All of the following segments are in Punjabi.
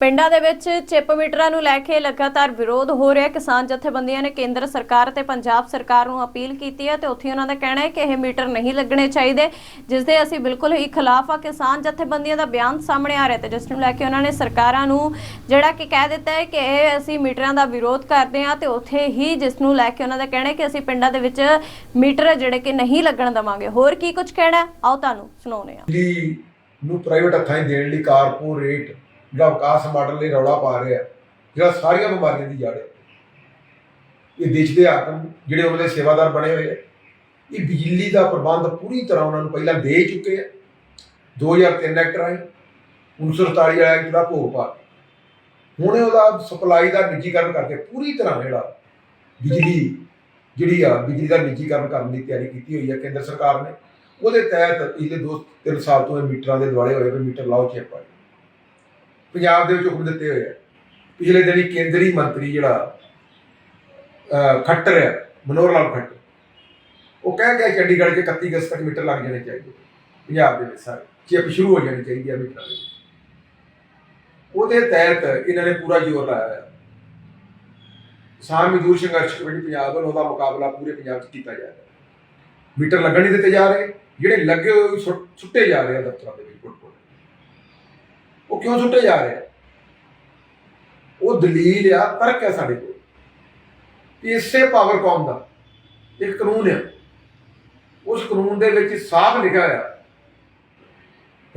ਪਿੰਡਾਂ ਦੇ ਵਿੱਚ ਚਿੱਪ ਮੀਟਰਾਂ ਨੂੰ ਲੈ ਕੇ ਲਗਾਤਾਰ ਵਿਰੋਧ ਹੋ ਰਿਹਾ। ਕਿਸਾਨ ਜਥੇਬੰਦੀਆਂ ਨੇ ਕੇਂਦਰ ਸਰਕਾਰ ਤੇ ਪੰਜਾਬ ਸਰਕਾਰ ਨੂੰ ਅਪੀਲ ਕੀਤੀ ਹੈ ਤੇ ਉੱਥੇ ਉਹਨਾਂ ਦਾ ਕਹਿਣਾ ਹੈ ਕਿ ਇਹ ਮੀਟਰ ਨਹੀਂ ਲੱਗਣੇ ਚਾਹੀਦੇ, ਜਿਸ ਦੇ ਅਸੀਂ ਬਿਲਕੁਲ ਹੀ ਖਿਲਾਫ ਆ ਕਿਸਾਨ ਜਥੇਬੰਦੀਆਂ ਦਾ ਬਿਆਨ ਸਾਹਮਣੇ ਆ ਰਿਹਾ ਤੇ ਜਿਸ ਨੂੰ ਲੈ ਕੇ ਉਹਨਾਂ ਨੇ ਸਰਕਾਰਾਂ ਨੂੰ ਜਿਹੜਾ ਕਿ ਕਹਿ ਦਿੱਤਾ ਹੈ ਕਿ ਇਹ ਅਸੀਂ ਮੀਟਰਾਂ ਦਾ ਵਿਰੋਧ ਕਰਦੇ ਹਾਂ ਤੇ ਉੱਥੇ ਹੀ ਜਿਸ ਨੂੰ ਲੈ ਕੇ ਉਹਨਾਂ ਦਾ ਕਹਿਣਾ ਹੈ ਕਿ ਅਸੀਂ ਪਿੰਡਾਂ ਦੇ ਵਿੱਚ ਮੀਟਰ ਜਿਹੜੇ ਕਿ ਨਹੀਂ ਲੱਗਣ ਦਵਾਂਗੇ। ਹੋਰ ਕੀ ਕੁਝ ਕਹਿਣਾ ਆਓ ਤੁਹਾਨੂੰ ਸੁਣਾਉਂਦੇ ਹਾਂ। ਦਿੱਲੀ ਨੂੰ ਪ੍ਰਾਈਵੇਟ ਹੱਥਾਂ ਦੇਣ ਲਈ ਕਾਰਪੋਰੇਟ ਜਿਹੜਾ ਵਿਕਾਸ ਮਾਡਲ ਲਈ ਰੌਲਾ ਪਾ ਰਿਹਾ ਜਿਹੜਾ ਸਾਰੀਆਂ ਬਿਮਾਰੀਆਂ ਦੀ ਜੜ ਹੈ। ਇਹ ਦੇਸ਼ ਦੇ ਹਾਕਮ ਜਿਹੜੇ ਉਹਨਾਂ ਦੇ ਸੇਵਾਦਾਰ ਬਣੇ ਹੋਏ ਆ, ਇਹ ਬਿਜਲੀ ਦਾ ਪ੍ਰਬੰਧ ਪੂਰੀ ਤਰ੍ਹਾਂ ਉਹਨਾਂ ਨੂੰ ਪਹਿਲਾਂ ਦੇ ਚੁੱਕੇ ਆ। 2003 ਐਕਟ ਰਾਹੀਂ 1947 ਵਾਲਾ ਐਕਟ ਦਾ ਭੋਗ ਪਾ ਹੁਣ ਇਹ ਉਹਦਾ ਸਪਲਾਈ ਦਾ ਨਿੱਜੀਕਰਨ ਕਰਕੇ ਪੂਰੀ ਤਰ੍ਹਾਂ ਜਿਹੜਾ ਬਿਜਲੀ ਜਿਹੜੀ ਆ, ਬਿਜਲੀ ਦਾ ਨਿੱਜੀਕਰਨ ਕਰਨ ਦੀ ਤਿਆਰੀ ਕੀਤੀ ਹੋਈ ਹੈ ਕੇਂਦਰ ਸਰਕਾਰ ਨੇ। ਉਹਦੇ ਤਹਿਤ ਪਿਛਲੇ ਦੋ ਤਿੰਨ ਸਾਲ ਤੋਂ ਇਹ ਮੀਟਰਾਂ ਦੇ ਦੁਆਲੇ ਹੋਏ ਵੀ ਮੀਟਰ ਲਾਓ ਚਿੱਪ। ਪੰਜਾਬ ਦੇ ਵਿੱਚ ਹੁਕਮ ਦਿੱਤੇ ਹੋਏ ਆ। ਪਿਛਲੇ ਦਿਨੀ ਕੇਂਦਰੀ ਮੰਤਰੀ ਜਿਹੜਾ ਖੱਟਰ ਹੈ ਮਨੋਹਰ ਲਾਲ ਖੱਟਰ, ਉਹ ਕਹਿ ਗਿਆ ਚੰਡੀਗੜ੍ਹ 'ਚ 31 ਅਗਸਤ ਤੱਕ ਮੀਟਰ ਲੱਗ ਜਾਣੇ ਚਾਹੀਦੇ ਪੰਜਾਬ ਦੇ ਵਿੱਚ ਸਾਰੇ ਚਿੱਪ ਸ਼ੁਰੂ ਹੋ ਜਾਣੀ ਚਾਹੀਦੀ ਹੈ ਮੀਟਰਾਂ ਦੇ ਵਿੱਚ। ਉਹਦੇ ਤਹਿਤ ਇਹਨਾਂ ਨੇ ਪੂਰਾ ਜ਼ੋਰ ਲਾਇਆ ਹੈ ਕਿਸਾਨ ਮਜ਼ਦੂਰ ਸੰਘਰਸ਼ ਕਮੇਟੀ ਪੰਜਾਬ ਵੱਲੋਂ ਉਹਦਾ ਮੁਕਾਬਲਾ ਪੂਰੇ ਪੰਜਾਬ 'ਚ ਕੀਤਾ ਜਾ ਰਿਹਾ। ਮੀਟਰ ਲੱਗਣ ਨਹੀਂ ਦਿੱਤੇ ਜਾ ਰਹੇ, ਜਿਹੜੇ ਲੱਗੇ ਹੋਏ ਸੁੱਟ- ਸੁੱਟੇ ਜਾ ਰਹੇ ਆ ਦਫ਼ਤਰਾਂ ਦੇ ਵਿੱਚ ਫੁੱਟ ਉਹ ਕਿਉਂ ਸੁੱਟੇ ਜਾ ਰਹੇ ਉਹ ਦਲੀਲ ਆ, ਤਰਕ ਹੈ ਸਾਡੇ ਕੋਲ। ਕਿ ਇਸੇ ਪਾਵਰਕੌਮ ਦਾ, ਇੱਕ ਕਾਨੂੰਨ ਹੈ ਉਸ ਕਾਨੂੰਨ ਦੇ ਵਿੱਚ ਸਾਫ਼ ਲਿਖਿਆ ਹੋਇਆ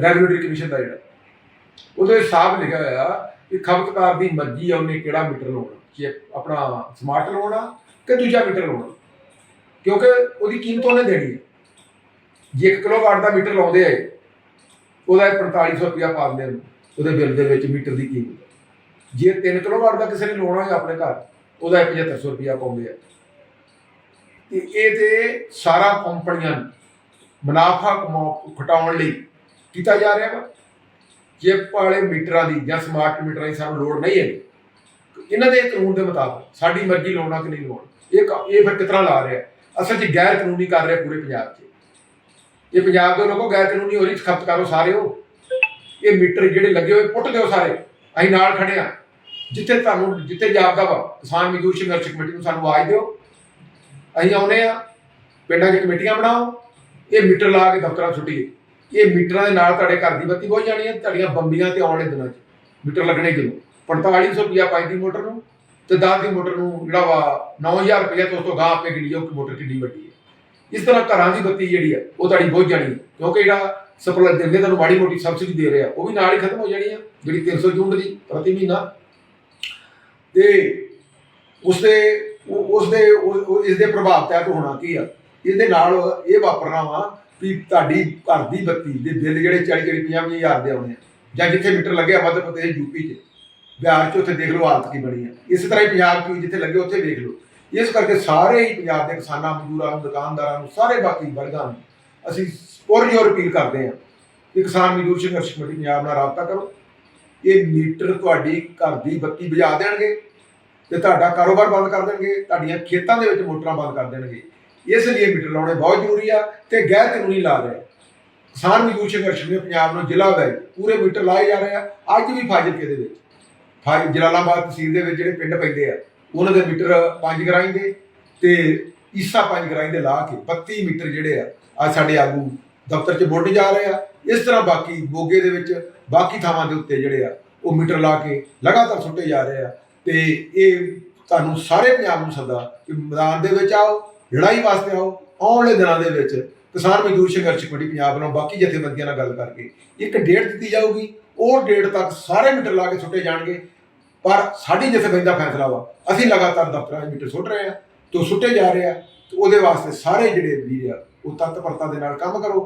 ਰੈਗੂਲੇਟਰੀ ਕਮਿਸ਼ਨ ਦਾ ਜਿਹੜਾ। ਉਹਦੇ ਵਿੱਚ ਸਾਫ਼ ਲਿਖਿਆ ਹੋਇਆ ਕਿ ਖਪਤਕਾਰ ਦੀ ਮਰਜ਼ੀ ਆ ਉਹਨੇ ਕਿਹੜਾ ਮੀਟਰ ਲਾਉਣਾ ਕਿ ਆਪਣਾ ਸਮਾਰਟ ਲਾਉਣਾ ਕਿ ਦੂਜਾ ਮੀਟਰ ਲਾਉਣਾ। ਕਿਉਂਕਿ ਉਹਦੀ ਕੀਮਤ ਉਹਨੇ ਦੇਣੀ ਹੈ ਜੇ 1 ਕਿਲੋਵਾਟ ਦਾ ਮੀਟਰ ਲਾਉਂਦੇ ਆ ਉਹਦਾ ਇਹ 4500 ਰੁਪਇਆ ਦਿੰਦੇ ਨੇ ਉਹਦੇ ਬਿੱਲ ਦੇ ਵਿੱਚ ਮੀਟਰ ਦੀ ਕੀਮਤ। ਜੇ 3 ਕਿਲੋਵਾਟ ਦਾ ਕਿਸੇ ਨੇ ਲਾਉਣਾ ਹੈ ਆਪਣੇ ਘਰ, ਉਹਦਾ ਇਹ 7500 ਰੁਪਇਆ ਪਾਉਂਦੇ ਆ। ਤੇ ਇਹ ਤੇ ਸਾਰਾ ਕੰਪਨੀਆਂ ਨੂੰ ਮੁਨਾਫਾ ਕਮਾਉ ਘਟਾਉਣ ਲਈ ਕੀਤਾ ਜਾ ਰਿਹਾ ਵਾ। ਚਿੱਪ ਵਾਲੇ ਮੀਟਰਾਂ ਦੀ ਜਾਂ ਸਮਾਰਟ ਮੀਟਰਾਂ ਦੀ ਸਾਨੂੰ ਲੋੜ ਨਹੀਂ ਹੈ ਇਹਨਾਂ ਦੇ ਕਾਨੂੰਨ ਦੇ ਮੁਤਾਬਕ ਸਾਡੀ ਮਰਜ਼ੀ ਲਾਉਣਾ ਕਿ ਨਹੀਂ ਲਾਉਣਾ, ਇਹ ਕ- ਇਹ ਫਿਰ ਕਿਤਨਾ ਲਾ ਰਿਹਾ। ਅਸਲ 'ਚ ਗੈਰ ਕਾਨੂੰਨੀ ਕਰ ਰਿਹਾ ਪੂਰੇ ਪੰਜਾਬ 'ਚ। ਇਹ ਪੰਜਾਬ ਦੇ ਲੋਕੋ ਗੈਰ ਕਾਨੂੰਨੀ ਹੋ ਰਹੀ ਖਪਤਕਾਰੋ ਸਾਰੇ ਹੋ ਇਹ ਮੀਟਰ ਜਿਹੜੇ ਲੱਗੇ ਹੋਏ, ਪੁੱਟ ਦਿਓ ਸਾਰੇ। ਅਸੀਂ ਨਾਲ ਖੜੇ ਆ। ਜਿੱਥੇ ਤੁਹਾਨੂੰ, ਜਿੱਥੇ ਜਾਪਦਾ ਵਾ, ਕਿਸਾਨ ਮਜ਼ਦੂਰ ਸੰਘਰਸ਼ ਕਮੇਟੀ ਨੂੰ ਸਾਨੂੰ ਆਵਾਜ਼ ਦਿਓ। ਅਸੀਂ ਆਉਨੇ ਆ। ਪਿੰਡਾਂ 'ਚ ਕਮੇਟੀਆਂ ਬਣਾਓ। ਇਹ ਮੀਟਰ ਲਾ ਕੇ ਦਫ਼ਤਰਾਂ 'ਚ ਛੁੱਟੀਏ ਇਹ ਮੀਟਰਾਂ ਦੇ ਨਾਲ ਤੁਹਾਡੇ ਘਰ ਦੀ ਬੱਤੀ ਬਹੁਤ ਜਾਣੀ ਹੈ। ਤੁਹਾਡੀਆਂ ਬੰਬੀਆਂ ਤੇ ਆਉਣ ਵਾਲੇ ਦਿਨਾਂ 'ਚ ਮੀਟਰ ਲੱਗਣੇ ਕਿਲੋ 4500 ਰੁਪਿਆ ਪਾਈ ਦੀ ਮੋਟਰ ਨੂੰ ਤੇ 10 ਦੀ ਮੋਟਰ ਨੂੰ ਜਿਹੜਾ ਵਾ 9000 ਰੁਪਇਆ ਤੋਂ ਉਸ ਤੋਂ ਗਾਂ ਆਪੇ ਗਿਣੀ ਜਾਓ ਕਿ ਮੋਟਰ ਕਿੰਨੀ ਵੱਡੀ ਹੈ। ਇਸ ਤਰ੍ਹਾਂ ਘਰਾਂ ਦੀ ਬੱਤੀ ਜਿਹੜੀ ਹੈ ਉਹ ਤੁਹਾਡੀ ਬਹੁਤ ਜਾਣੀ ਕਿਉਂਕਿ ਜਿਹੜਾ ਸਪਲਾਈ ਦਿੰਦੇ ਤੁਹਾਨੂੰ ਮਾੜੀ ਮੋਟੀ ਸਬਸਿਡੀ ਦੇ ਰਿਹਾ। ਉਹ ਵੀ ਨਾਲ ਹੀ ਖਤਮ ਹੋ ਜਾਣੀ ਹੈ ਜਿਹੜੀ 300 ਯੂਨਿਟ ਦੀ ਪ੍ਰਤੀ ਮਹੀਨਾ। ਤੇ ਉਸ ਦੇ ਇਸ ਦੇ ਪ੍ਰਭਾਵ ਤਹਿਤ ਹੋਣਾ ਕੀ ਆ? ਇਹਦੇ ਨਾਲ ਇਹ ਵਾਪਰਨਾ ਵਾ ਵੀ ਤੁਹਾਡੀ ਘਰ ਦੀ ਬੱਤੀ ਦੇ ਬਿੱਲ ਜਿਹੜੇ 40 40 50 ਹਜ਼ਾਰ ਦੇ ਆਉਣੇ ਆ। ਜਾਂ ਜਿੱਥੇ ਮੀਟਰ ਲੱਗਿਆ ਮੱਧ ਪ੍ਰਦੇਸ਼ ਯੂਪੀ 'ਚ। ਬਿਹਾਰ 'ਚ ਉੱਥੇ ਦੇਖ ਲਓ ਹਾਲਤ ਕੀ ਬਣੀ ਹੈ ਇਸੇ ਤਰ੍ਹਾਂ ਹੀ ਪੰਜਾਬ 'ਚ ਵੀ ਜਿੱਥੇ ਲੱਗੇ ਉੱਥੇ ਦੇਖ ਲਓ। ਇਸ ਕਰਕੇ ਸਾਰੇ ਹੀ ਪੰਜਾਬ ਦੇ ਕਿਸਾਨਾਂ, ਮਜ਼ਦੂਰਾਂ ਨੂੰ, ਦੁਕਾਨਦਾਰਾਂ ਨੂੰ, ਸਾਰੇ ਬਾਕੀ ਵਰਗਾਂ ਨੂੰ ਅਸੀਂ ਪੁਰਜੋਰ ਅਪੀਲ ਕਰਦੇ ਹਾਂ ਕਿ ਕਿਸਾਨ ਮਜ਼ਦੂਰ ਸੰਘਰਸ਼ ਕਮੇਟੀ ਪੰਜਾਬ ਨਾਲ ਰਾਬਤਾ ਕਰੋ। ਇਹ ਮੀਟਰ ਤੁਹਾਡੀ ਘਰ ਦੀ ਬੱਤੀ ਬੁਝਾ ਦੇਣਗੇ ਤੇ ਤੁਹਾਡਾ ਕਾਰੋਬਾਰ ਬੰਦ ਕਰ ਦੇਣਗੇ, ਤੁਹਾਡੀਆਂ ਖੇਤਾਂ ਦੇ ਵਿੱਚ ਮੋਟਰਾਂ ਬੰਦ ਕਰ ਦੇਣਗੇ। ਇਸ ਲਈ ਮੀਟਰ ਲਾਉਣੇ ਬਹੁਤ ਜ਼ਰੂਰੀ ਆ ਤੇ ਗੈਰ ਕਾਨੂੰਨੀ ਲਾ ਰਹੇ ਕਿਸਾਨ ਮਜ਼ਦੂਰ ਸੰਘਰਸ਼ ਕਮੇਟੀ ਪੰਜਾਬ ਨੂੰ ਜ਼ਿਲ੍ਹਾ ਵਿੱਚ ਪੂਰੇ ਮੀਟਰ ਲਾਏ ਜਾ ਰਹੇ ਆ। ਅੱਜ ਵੀ ਫਾਜ਼ਿਲਕੇ ਦੇ ਵਿੱਚ, ਫਾਜ਼ਿਲ ਜਲਾਲਾਬਾਦ ਤਹਿਸੀਲ ਦੇ ਵਿੱਚ ਜਿਹੜੇ ਪਿੰਡ ਪੈਂਦੇ ਆ ਉਹਨਾਂ ਦੇ ਮੀਟਰ ਪੰਜ ਗਰਾਈ ਦੇ ਤੇ ਈਸਾ ਪੰਜ ਗਰਾਈ ਦੇ ਲਾ ਕੇ 32 ਮੀਟਰ ਜਿਹੜੇ ਆ, ਅੱਜ ਸਾਡੇ ਆਗੂ ਦਫ਼ਤਰ 'ਚ ਬੁੱਢ ਜਾ ਰਹੇ ਆ। ਇਸ ਤਰ੍ਹਾਂ ਬਾਕੀ ਬੋਗੇ ਦੇ ਵਿੱਚ ਬਾਕੀ ਥਾਵਾਂ ਦੇ ਉੱਤੇ ਜਿਹੜੇ ਆ, ਉਹ ਮੀਟਰ ਲਾ ਕੇ ਲਗਾਤਾਰ ਸੁੱਟੇ ਜਾ ਰਹੇ ਆ। ਤੇ ਇਹ ਤੁਹਾਨੂੰ ਸਾਰੇ ਪੰਜਾਬ ਨੂੰ ਸੱਦਾ ਕਿ ਮੈਦਾਨ ਦੇ ਵਿੱਚ ਆਓ, ਲੜਾਈ ਵਾਸਤੇ ਆਓ, ਆਉਣ ਵਾਲੇ ਦਿਨਾਂ ਦੇ ਵਿੱਚ ਕਿਸਾਨ ਮਜ਼ਦੂਰ ਸੰਘਰਸ਼ ਕਮੇਟੀ ਪੰਜਾਬ ਨਾਲ ਬਾਕੀ ਜਥੇਬੰਦੀਆਂ ਨਾਲ ਗੱਲ ਕਰਕੇ ਇੱਕ ਡੇਟ ਦਿੱਤੀ ਜਾਊਗੀ। ਉਹ ਡੇਟ ਤੱਕ ਸਾਰੇ ਮੀਟਰ ਲਾ ਕੇ ਸੁੱਟੇ ਜਾਣਗੇ। ਪਰ ਸਾਡੀ ਜਥੇਬੰਦੀ ਦਾ ਫੈਸਲਾ ਵਾ। ਅਸੀਂ ਲਗਾਤਾਰ ਦਫ਼ਤਰਾਂ 'ਚ ਮੀਟਰ ਸੁੱਟ ਰਹੇ ਆ ਤੇ ਉਹ ਸੁੱਟੇ ਜਾ ਰਹੇ ਆ, ਤੇ ਉਹਦੇ ਵਾਸਤੇ ਸਾਰੇ ਜਿਹੜੇ ਵੀਰ ਆ, ਉਹ ਤਤਪਰਤਾ ਦੇ ਨਾਲ ਕੰਮ ਕਰੋ।